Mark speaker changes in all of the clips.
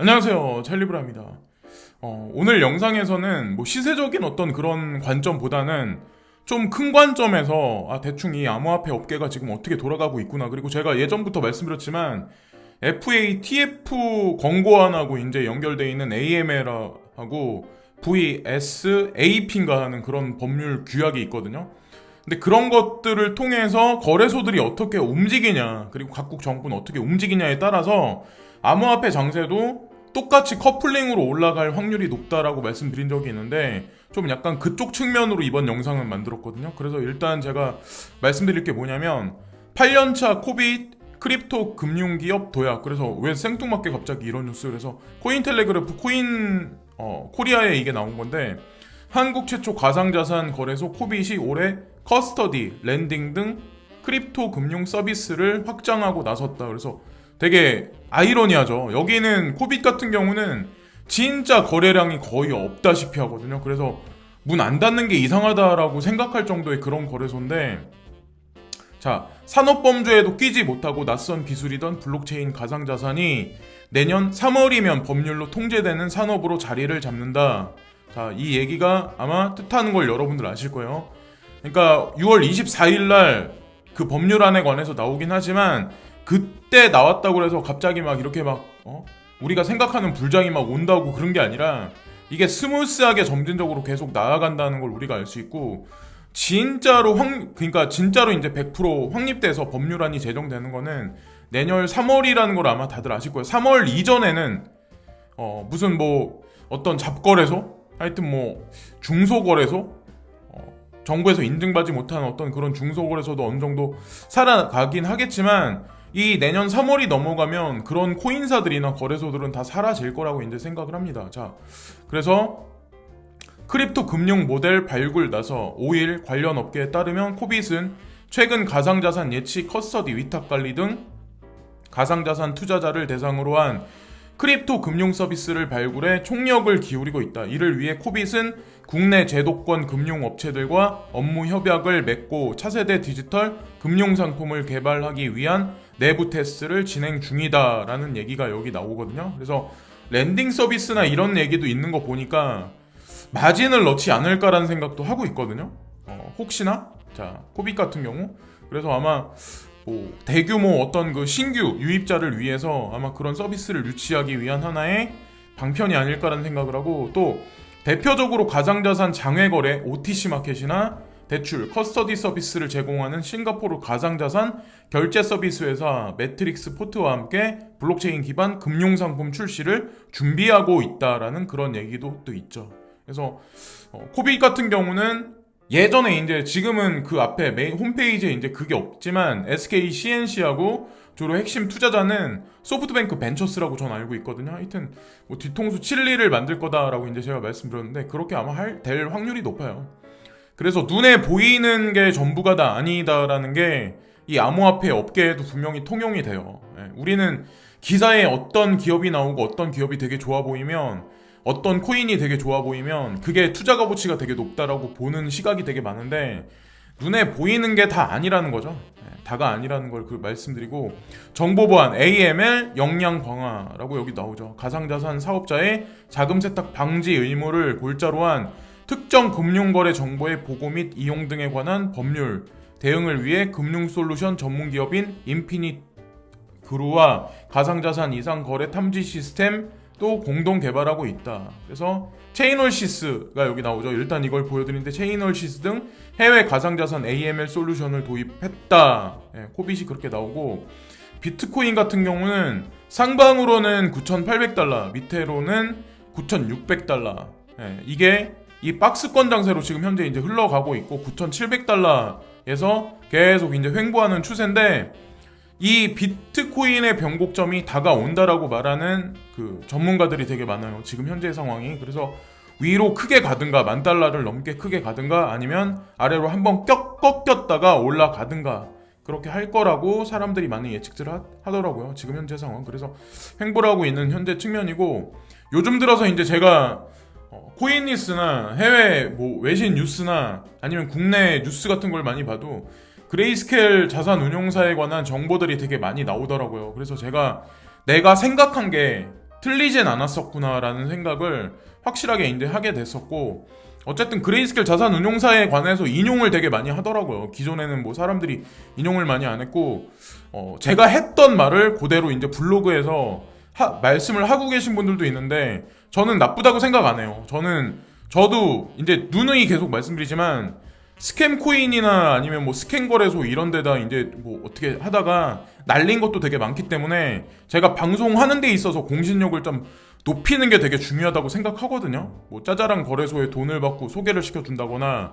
Speaker 1: 안녕하세요. 찰리브라입니다. 어, 오늘 영상에서는 뭐 시세적인 어떤 그런 관점보다는 좀 큰 관점에서 아, 대충 이 암호화폐 업계가 지금 어떻게 돌아가고 있구나. 그리고 제가 예전부터 말씀드렸지만 FATF 권고안하고 이제 연결돼 있는 AML하고 VSAP인가 하는 그런 법률 규약이 있거든요. 근데 그런 것들을 통해서 거래소들이 어떻게 움직이냐, 그리고 각국 정부는 어떻게 움직이냐에 따라서 암호화폐 장세도 똑같이 커플링으로 올라갈 확률이 높다라고 말씀드린 적이 있는데 좀 약간 그쪽 측면으로 이번 영상을 만들었거든요. 그래서 일단 제가 말씀드릴 게 뭐냐면 8년차 코빗 크립토 금융기업 도약. 그래서 왜 생뚱맞게 갑자기 이런 뉴스 그래서 코인텔레그래프 코인 어, 코리아에 이게 나온 건데 한국 최초 가상자산 거래소 코빗이 올해 커스터디, 랜딩 등 크립토 금융 서비스를 확장하고 나섰다. 그래서 되게 아이러니하죠. 여기는 코빗 같은 경우는 진짜 거래량이 거의 없다시피 하거든요. 그래서 문 안 닫는 게 이상하다라고 생각할 정도의 그런 거래소인데 자, 산업범죄에도 끼지 못하고 낯선 기술이던 블록체인 가상자산이 내년 3월이면 법률로 통제되는 산업으로 자리를 잡는다. 자, 이 얘기가 아마 뜻하는 걸 여러분들 아실 거예요. 그러니까 6월 24일 날 그 법률안에 관해서 나오긴 하지만 그때 나왔다고 해서 갑자기 막 이렇게 막 어? 우리가 생각하는 불장이 막 온다고 그런 게 아니라 이게 스무스하게 점진적으로 계속 나아간다는 걸 우리가 알 수 있고 진짜로 확 그러니까 진짜로 이제 100% 확립돼서 법률안이 제정되는 거는 내년 3월이라는 걸 아마 다들 아실 거예요. 3월 이전에는 어 무슨 뭐 어떤 잡거래소 하여튼 뭐 중소거래소 어, 정부에서 인증받지 못한 어떤 그런 중소거래소도 어느 정도 살아가긴 하겠지만 이 내년 3월이 넘어가면 그런 코인사들이나 거래소들은 다 사라질 거라고 이제 생각을 합니다. 자, 그래서 크립토 금융 모델 발굴 나서 5일 관련 업계에 따르면 코빗은 최근 가상자산 예치 커스터디 위탁 관리 등 가상자산 투자자를 대상으로 한 크립토 금융 서비스를 발굴해 총력을 기울이고 있다. 이를 위해 코빗은 국내 제도권 금융 업체들과 업무 협약을 맺고 차세대 디지털 금융 상품을 개발하기 위한 내부 테스트를 진행 중이다라는 얘기가 여기 나오거든요. 그래서 랜딩 서비스나 이런 얘기도 있는 거 보니까 마진을 넣지 않을까라는 생각도 하고 있거든요. 어, 혹시나 자 코빗 같은 경우 그래서 아마 뭐 대규모 어떤 그 신규 유입자를 위해서 아마 그런 서비스를 유치하기 위한 하나의 방편이 아닐까라는 생각을 하고 또 대표적으로 가상자산 장외거래 OTC 마켓이나 대출, 커스터디 서비스를 제공하는 싱가포르 가상자산 결제 서비스 회사 매트릭스 포트와 함께 블록체인 기반 금융 상품 출시를 준비하고 있다라는 그런 얘기도 또 있죠. 그래서 어, 코빗 같은 경우는 예전에 이제 지금은 그 앞에 메인 홈페이지에 이제 그게 없지만 SK CNC하고 주로 핵심 투자자는 소프트뱅크 벤처스라고 전 알고 있거든요. 하여튼 뭐 뒤통수 칠리를 만들 거다라고 이제 제가 말씀드렸는데 그렇게 아마 할, 될 확률이 높아요. 그래서 눈에 보이는 게 전부가 다 아니다라는 게 이 암호화폐 업계에도 분명히 통용이 돼요. 예, 우리는 기사에 어떤 기업이 나오고 어떤 기업이 되게 좋아 보이면 어떤 코인이 되게 좋아 보이면 그게 투자 값어치가 되게 높다라고 보는 시각이 되게 많은데 눈에 보이는 게 다 아니라는 거죠. 예, 다가 아니라는 걸 그 말씀드리고 정보 보안 AML 역량 강화라고 여기 나오죠. 가상자산 사업자의 자금 세탁 방지 의무를 골자로 한 특정 금융거래 정보의 보고 및 이용 등에 관한 법률 대응을 위해 금융 솔루션 전문 기업인 인피니트 그루와 가상자산 이상 거래 탐지 시스템 또 공동 개발하고 있다. 그래서 체인월시스가 여기 나오죠. 일단 이걸 보여드리는데 체인월시스 등 해외 가상자산 AML 솔루션을 도입했다. 예, 코빗이 그렇게 나오고 비트코인 같은 경우는 상방으로는 9,800달러, 밑에로는 9,600달러. 예, 이게 이 박스권 장세로 지금 현재 이제 흘러가고 있고 9,700달러에서 계속 이제 횡보하는 추세인데 이 비트코인의 변곡점이 다가온다라고 말하는 그 전문가들이 되게 많아요. 지금 현재 상황이. 그래서 위로 크게 가든가 만 달러를 넘게 크게 가든가 아니면 아래로 한번 꺾였다가 올라가든가 그렇게 할 거라고 사람들이 많은 예측들을 하, 하더라고요. 지금 현재 상황. 그래서 횡보를 하고 있는 현재 측면이고 요즘 들어서 이제 제가 어, 코인 뉴스나 해외 뭐 외신 뉴스나 아니면 국내 뉴스 같은 걸 많이 봐도 그레이스케일 자산 운용사에 관한 정보들이 되게 많이 나오더라고요. 그래서 제가 내가 생각한 게 틀리진 않았었구나라는 생각을 확실하게 이제 하게 됐었고 어쨌든 그레이스켈 자산 운용사에 관해서 인용을 되게 많이 하더라고요. 기존에는 뭐 사람들이 인용을 많이 안 했고 어, 제가 했던 말을 그대로 이제 블로그에서 하- 말씀을 하고 계신 분들도 있는데 저는 나쁘다고 생각 안 해요. 저는 저도 이제 누누이 계속 말씀드리지만 스캠 코인이나 아니면 뭐 스캔 거래소 이런 데다 이제 뭐 어떻게 하다가 날린 것도 되게 많기 때문에 제가 방송하는 데 있어서 공신력을 좀 높이는 게 되게 중요하다고 생각하거든요. 뭐 짜잘한 거래소에 돈을 받고 소개를 시켜준다거나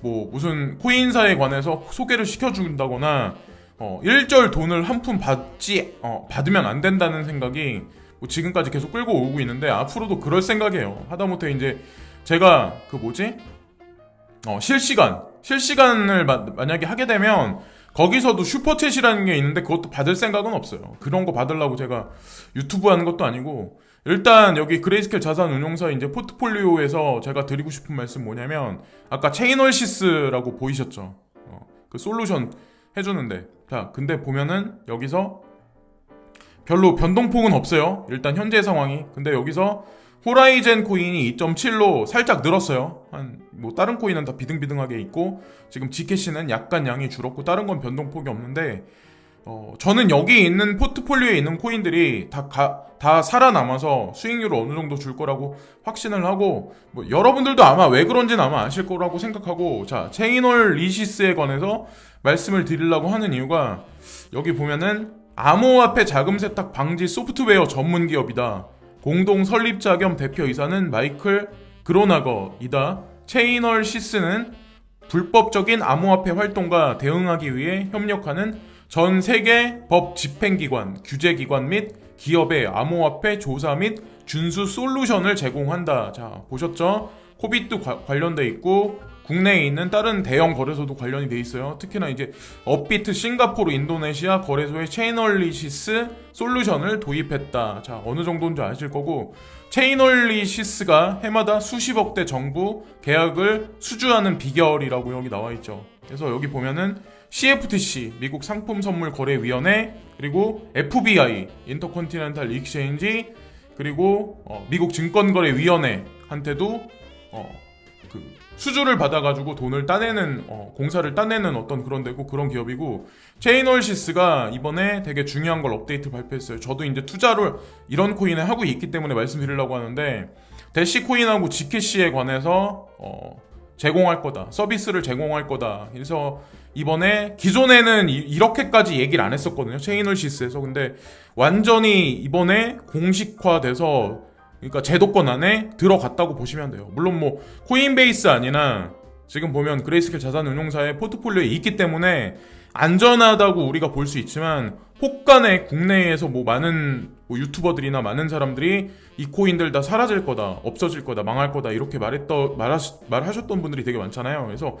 Speaker 1: 뭐 무슨 코인사에 관해서 소개를 시켜준다거나 어, 일절 돈을 한 푼 받지 어, 받으면 안 된다는 생각이 뭐 지금까지 계속 끌고 오고 있는데 앞으로도 그럴 생각이에요. 하다못해 이제 제가 그 뭐지 어, 실시간 실시간을 마- 만약에 하게 되면 거기서도 슈퍼챗이라는 게 있는데 그것도 받을 생각은 없어요. 그런 거 받으려고 제가 유튜브 하는 것도 아니고 일단 여기 그레이스켈 자산 운용사 이제 포트폴리오에서 제가 드리고 싶은 말씀 뭐냐면 아까 체인월시스라고 보이셨죠? 어, 그 솔루션 해주는데 자 근데 보면은 여기서 별로 변동폭은 없어요. 일단 현재 상황이 근데 여기서 호라이젠 코인이 2.7로 살짝 늘었어요. 한 뭐 다른 코인은 다 비등비등하게 있고 지금 지캐시는 약간 양이 줄었고 다른 건 변동폭이 없는데 어, 저는 여기 있는 포트폴리오에 있는 코인들이 다, 가- 다 살아남아서 수익률을 어느 정도 줄 거라고 확신을 하고 뭐 여러분들도 아마 왜 그런지는 아마 아실 거라고 생각하고 자 체인홀 리시스에 관해서 말씀을 드리려고 하는 이유가 여기 보면은 암호화폐 자금 세탁 방지 소프트웨어 전문 기업이다. 공동 설립자 겸 대표이사는 마이클 그로나거이다. 체인월 시스는 불법적인 암호화폐 활동과 대응하기 위해 협력하는 전 세계 법 집행기관, 규제기관 및 기업의 암호화폐 조사 및 준수 솔루션을 제공한다. 자, 보셨죠? 코빗도 과- 관련돼 있고 국내에 있는 다른 대형 거래소도 관련이 돼 있어요. 특히나 이제 업비트 싱가포르 인도네시아 거래소의 체이널리시스 솔루션을 도입했다. 자, 어느 정도인지 아실 거고 체이널리시스가 해마다 수십억 대 정부 계약을 수주하는 비결이라고 여기 나와 있죠. 그래서 여기 보면은 CFTC 미국 상품 선물 거래 위원회 그리고 FBI 인터컨티넨탈 익스체인지 그리고 어, 미국 증권거래 위원회한테도 어, 그 수주를 받아가지고 돈을 따내는 어, 공사를 따내는 어떤 그런 데고 그런 기업이고 체인월시스가 이번에 되게 중요한 걸 업데이트 발표했어요. 저도 이제 투자를 이런 코인에 하고 있기 때문에 말씀드리려고 하는데 대시 코인하고 지캐시에 관해서 어, 제공할 거다 서비스를 제공할 거다. 그래서 이번에 기존에는 이, 이렇게까지 얘기를 안 했었거든요. 체인월시스에서 근데 완전히 이번에 공식화돼서 그러니까 제도권 안에 들어갔다고 보시면 돼요. 물론 뭐 코인베이스 아니나 지금 보면 그레이스켈 자산운용사의 포트폴리오에 있기 때문에 안전하다고 우리가 볼 수 있지만 혹간에 국내에서 뭐 많은 뭐 유튜버들이나 많은 사람들이 이 코인들 다 사라질 거다, 없어질 거다, 망할 거다 이렇게 말했던 말하셨던 분들이 되게 많잖아요. 그래서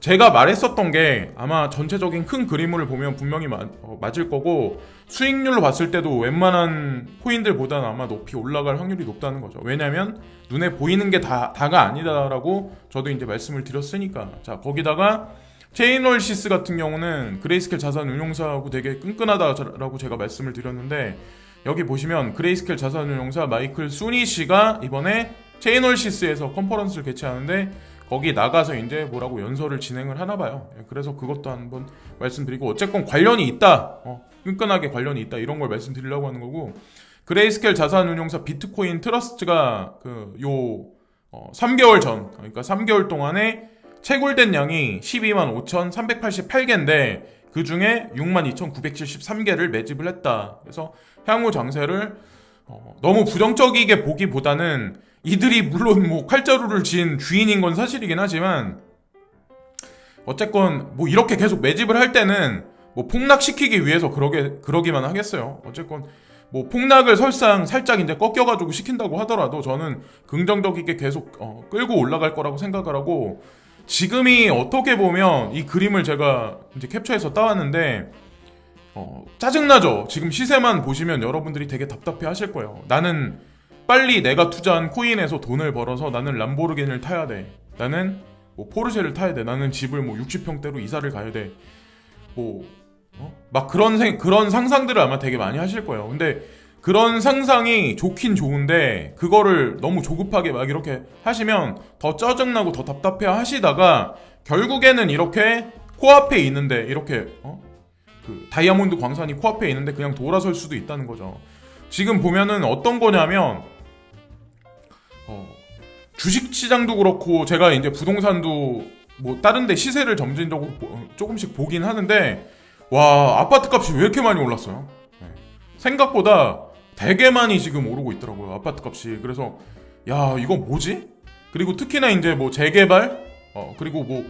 Speaker 1: 제가 말했었던 게 아마 전체적인 큰 그림을 보면 분명히 마- 어, 맞을 거고 수익률로 봤을 때도 웬만한 코인들보다는 아마 높이 올라갈 확률이 높다는 거죠. 왜냐면 눈에 보이는 게 다, 다가 아니다라고 저도 이제 말씀을 드렸으니까. 자, 거기다가 체인월시스 같은 경우는 그레이스켈 자산 운용사하고 되게 끈끈하다라고 제가 말씀을 드렸는데 여기 보시면 그레이스켈 자산 운용사 마이클 수니 씨가 이번에 체인월시스에서 컨퍼런스를 개최하는데 거기 나가서 이제 뭐라고 연설을 진행을 하나 봐요. 예, 그래서 그것도 한번 말씀드리고 어쨌건 관련이 있다. 어, 끈끈하게 관련이 있다. 이런 걸 말씀드리려고 하는 거고 그레이스켈 자산운용사 비트코인 트러스트가 그요 어, 3개월 전 그러니까 3개월 동안에 채굴된 양이 12만 5,388개인데 그 중에 6만 2,973개를 매집을 했다. 그래서 향후 장세를 어, 너무 부정적이게 보기보다는 이들이 물론 뭐 칼자루를 쥔 주인인 건 사실이긴 하지만 어쨌건 뭐 이렇게 계속 매집을 할 때는 뭐 폭락시키기 위해서 그러게 그러기만 하겠어요. 어쨌건 뭐 폭락을 설상 살짝 이제 꺾여가지고 시킨다고 하더라도 저는 긍정적이게 계속 어, 끌고 올라갈 거라고 생각을 하고 지금이 어떻게 보면 이 그림을 제가 이제 캡처해서 따왔는데 어, 짜증나죠. 지금 시세만 보시면 여러분들이 되게 답답해 하실 거예요. 나는 빨리 내가 투자한 코인에서 돈을 벌어서 나는 람보르기니를 타야 돼. 나는 뭐 포르쉐를 타야 돼. 나는 집을 뭐 60평대로 이사를 가야 돼. 뭐, 어? 막 그런 생, 그런 상상들을 아마 되게 많이 하실 거예요. 근데 그런 상상이 좋긴 좋은데 그거를 너무 조급하게 막 이렇게 하시면 더 짜증나고 더 답답해 하시다가 결국에는 이렇게 코앞에 있는데 이렇게 어? 그 다이아몬드 광산이 코앞에 있는데 그냥 돌아설 수도 있다는 거죠. 지금 보면은 어떤 거냐면 어, 주식 시장도 그렇고 제가 이제 부동산도 뭐 다른 데 시세를 점진적으로 보- 조금씩 보긴 하는데 와 아파트 값이 왜 이렇게 많이 올랐어요? 네. 생각보다 되게 많이 지금 오르고 있더라고요 아파트 값이 그래서 야 이거 뭐지? 그리고 특히나 이제 뭐 재개발 어 그리고 뭐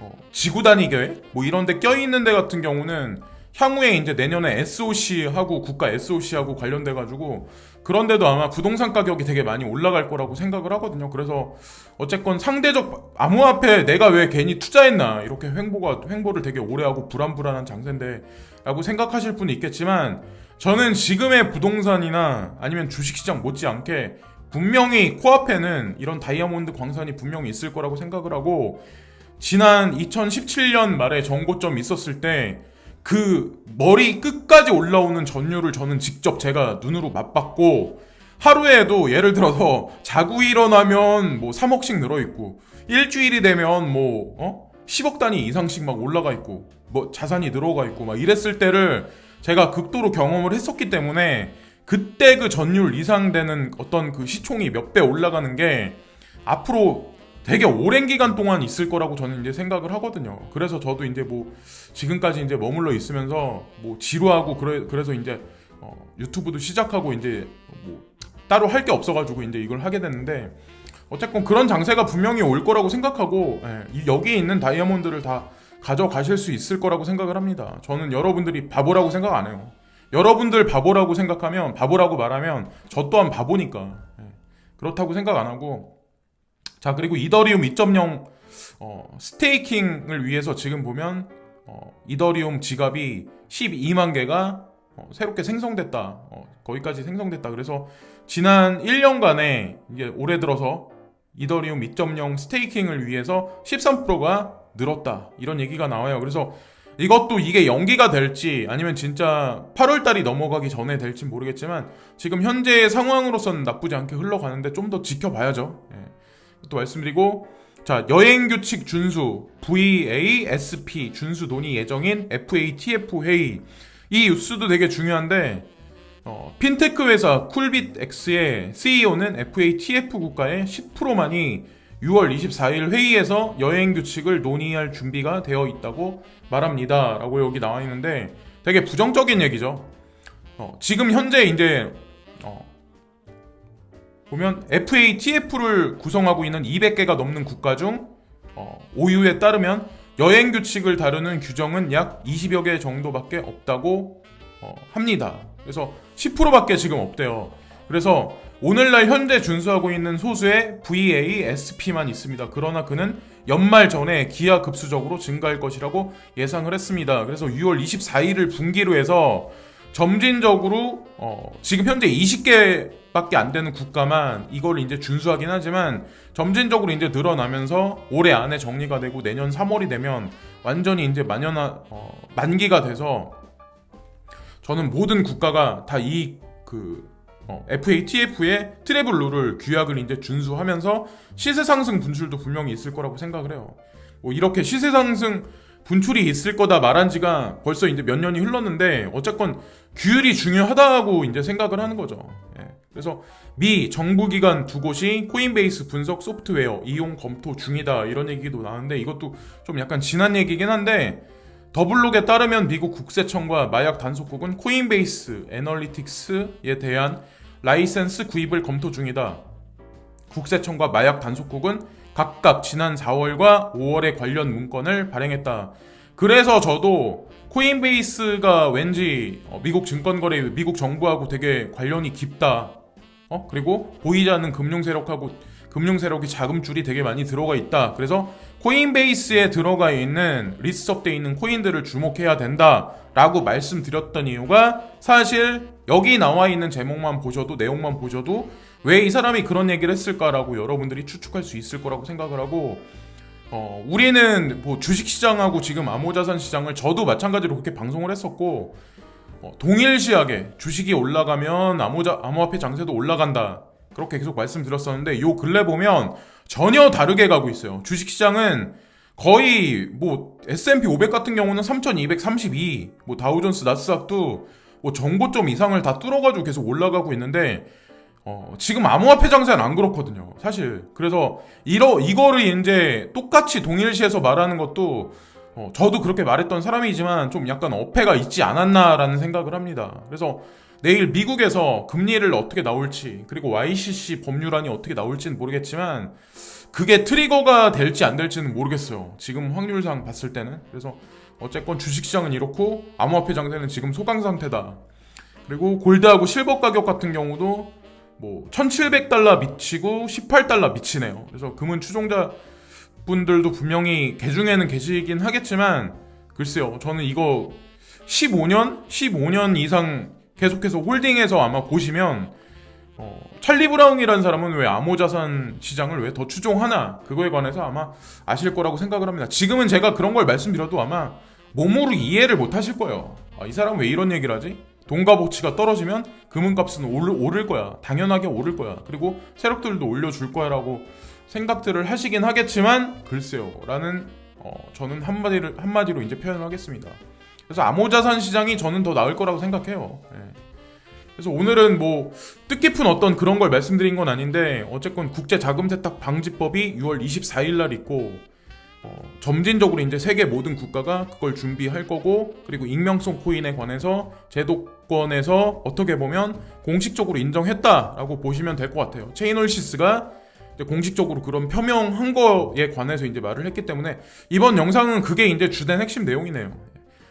Speaker 1: 어, 지구 단위 계획 뭐 이런 데 껴있는 데 같은 경우는 향후에 이제 내년에 SOC하고 국가 SOC하고 관련돼 가지고 그런데도 아마 부동산 가격이 되게 많이 올라갈 거라고 생각을 하거든요. 그래서 어쨌건 상대적 암호화폐 내가 왜 괜히 투자했나 이렇게 횡보가 횡보를 되게 오래 하고 불안불안한 장세인데라고 생각하실 분이 있겠지만 저는 지금의 부동산이나 아니면 주식시장 못지않게 분명히 코앞에는 이런 다이아몬드 광산이 분명히 있을 거라고 생각을 하고 지난 2017년 말에 정고점 있었을 때 그 머리 끝까지 올라오는 전율을 저는 직접 제가 눈으로 맛봤고 하루에도 예를 들어서 자고 일어나면 뭐 3억씩 늘어 있고 일주일이 되면 뭐 어? 10억 단위 이상씩 막 올라가 있고 뭐 자산이 늘어가 있고 막 이랬을 때를 제가 극도로 경험을 했었기 때문에 그때 그 전율 이상 되는 어떤 그 시총이 몇 배 올라가는 게 앞으로 되게 오랜 기간 동안 있을 거라고 저는 이제 생각을 하거든요. 그래서 저도 이제 뭐 지금까지 이제 머물러 있으면서 뭐 지루하고 그래 그래서 이제 어, 유튜브도 시작하고 이제 뭐 따로 할 게 없어가지고 이제 이걸 하게 됐는데 어쨌건 그런 장세가 분명히 올 거라고 생각하고 예, 이 여기에 있는 다이아몬드를 다 가져가실 수 있을 거라고 생각을 합니다. 저는 여러분들이 바보라고 생각 안 해요. 여러분들 바보라고 생각하면 바보라고 말하면 저 또한 바보니까 예, 그렇다고 생각 안 하고 자 그리고 이더리움 2.0 어, 스테이킹을 위해서 지금 보면 어, 이더리움 지갑이 12만 개가 어, 새롭게 생성됐다. 어, 거기까지 생성됐다. 그래서 지난 1년간에 이게 올해 들어서 이더리움 2.0 스테이킹을 위해서 13%가 늘었다. 이런 얘기가 나와요. 그래서 이것도 이게 연기가 될지 아니면 진짜 8월 달이 넘어가기 전에 될지 모르겠지만 지금 현재의 상황으로서는 나쁘지 않게 흘러가는데 좀 더 지켜봐야죠. 예. 또 말씀드리고 자 여행 규칙 준수 VASP 준수 논의 예정인 FATF 회의 이 뉴스도 되게 중요한데 어, 핀테크 회사 쿨빗X의 CEO는 FATF 국가의 10%만이 6월 24일 회의에서 여행 규칙을 논의할 준비가 되어 있다고 말합니다. 라고 여기 나와 있는데 되게 부정적인 얘기죠. 어, 지금 현재 이제 어, 보면 FATF를 구성하고 있는 200개가 넘는 국가 중 어, OU에 따르면 여행 규칙을 다루는 규정은 약 20여 개 정도밖에 없다고 어, 합니다. 그래서 10%밖에 지금 없대요. 그래서 오늘날 현재 준수하고 있는 소수의 VASP만 있습니다. 그러나 그는 연말 전에 기하 급수적으로 증가할 것이라고 예상을 했습니다. 그래서 6월 24일을 분기로 해서 점진적으로 어, 지금 현재 20개밖에 안 되는 국가만 이걸 이제 준수하긴 하지만 점진적으로 이제 늘어나면서 올해 안에 정리가 되고 내년 3월이 되면 완전히 이제 만연화 어, 만기가 돼서 저는 모든 국가가 다 이그 어, FATF의 트래블 룰을 규약을 이제 준수하면서 시세 상승 분출도 분명히 있을 거라고 생각을 해요. 뭐 이렇게 시세 상승 분출이 있을 거다 말한 지가 벌써 이제 몇 년이 흘렀는데 어쨌건 규율이 중요하다고 이제 생각을 하는 거죠. 예. 그래서 미 정부기관 두 곳이 코인베이스 분석 소프트웨어 이용 검토 중이다 이런 얘기도 나왔는데 이것도 좀 약간 지난 얘기긴 한데 더블록에 따르면 미국 국세청과 마약 단속국은 코인베이스 애널리틱스에 대한 라이센스 구입을 검토 중이다. 국세청과 마약 단속국은 각각 지난 4월과 5월에 관련 문건을 발행했다. 그래서 저도 코인베이스가 왠지 어, 미국 증권거래 미국 정부하고 되게 관련이 깊다. 어? 그리고 보이지 않는 금융 세력하고 금융 세력이 자금줄이 되게 많이 들어가 있다. 그래서 코인베이스에 들어가 있는 리스트업돼 있는 코인들을 주목해야 된다 라고 말씀드렸던 이유가 사실 여기 나와 있는 제목만 보셔도 내용만 보셔도 왜 이 사람이 그런 얘기를 했을까라고 여러분들이 추측할 수 있을 거라고 생각을 하고 어, 우리는 뭐 주식 시장하고 지금 암호자산 시장을 저도 마찬가지로 그렇게 방송을 했었고 어, 동일시하게 주식이 올라가면 암호자, 암호화폐 장세도 올라간다. 그렇게 계속 말씀드렸었는데 요 근래 보면 전혀 다르게 가고 있어요. 주식시장은 거의 뭐 S&P 500 같은 경우는 3,232, 뭐 다우존스, 나스닥도 뭐 정고점 이상을 다 뚫어가지고 계속 올라가고 있는데 어, 지금 암호화폐 장세는 안 그렇거든요. 사실 그래서 이러 이거를 이제 똑같이 동일시에서 말하는 것도 어, 저도 그렇게 말했던 사람이지만 좀 약간 어폐가 있지 않았나라는 생각을 합니다. 그래서 내일 미국에서 금리를 어떻게 나올지 그리고 YCC 법률안이 어떻게 나올지는 모르겠지만 그게 트리거가 될지 안 될지는 모르겠어요. 지금 확률상 봤을 때는 그래서 어쨌건 주식시장은 이렇고 암호화폐 장세는 지금 소강 상태다. 그리고 골드하고 실버 가격 같은 경우도 뭐 1,700달러 미치고 18달러 미치네요. 그래서 금은 추종자 분들도 분명히 개중에는 계시긴 하겠지만 글쎄요. 저는 이거 15년 15년 이상 계속해서 홀딩해서 아마 보시면 어, 찰리 브라운이라는 사람은 왜 암호자산 시장을 왜 더 추종하나 그거에 관해서 아마 아실 거라고 생각을 합니다. 지금은 제가 그런 걸 말씀드려도 아마 몸으로 이해를 못 하실 거예요. 아, 이 사람 왜 이런 얘기를 하지? 돈과 보치가 떨어지면 금은값은 오를, 오를 거야. 당연하게 오를 거야. 그리고 세력들도 올려줄 거야라고 생각들을 하시긴 하겠지만 글쎄요. 라는 어, 저는 한마디를 한마디로 이제 표현을 하겠습니다. 그래서 암호자산 시장이 저는 더 나을 거라고 생각해요. 예. 그래서 오늘은 뭐 뜻깊은 어떤 그런 걸 말씀드린 건 아닌데 어쨌건 국제 자금 세탁 방지법이 6월 24일 날 있고 어, 점진적으로 이제 세계 모든 국가가 그걸 준비할 거고 그리고 익명성 코인에 관해서 제도권에서 어떻게 보면 공식적으로 인정했다라고 보시면 될 것 같아요. 체인홀시스가 공식적으로 그런 표명한 거에 관해서 이제 말을 했기 때문에 이번 영상은 그게 이제 주된 핵심 내용이네요.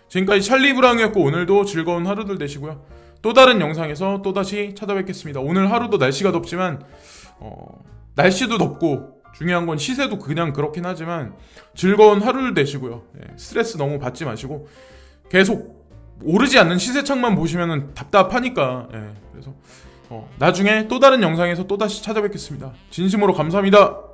Speaker 1: 지금까지 찰리 브랑이었고 오늘도 즐거운 하루들 되시고요. 또 다른 영상에서 또 다시 찾아뵙겠습니다. 오늘 하루도 날씨가 덥지만 어, 날씨도 덥고 중요한 건 시세도 그냥 그렇긴 하지만 즐거운 하루를 되시고요. 예, 스트레스 너무 받지 마시고 계속 오르지 않는 시세창만 보시면 답답하니까 예, 그래서 어, 나중에 또 다른 영상에서 또 다시 찾아뵙겠습니다. 진심으로 감사합니다.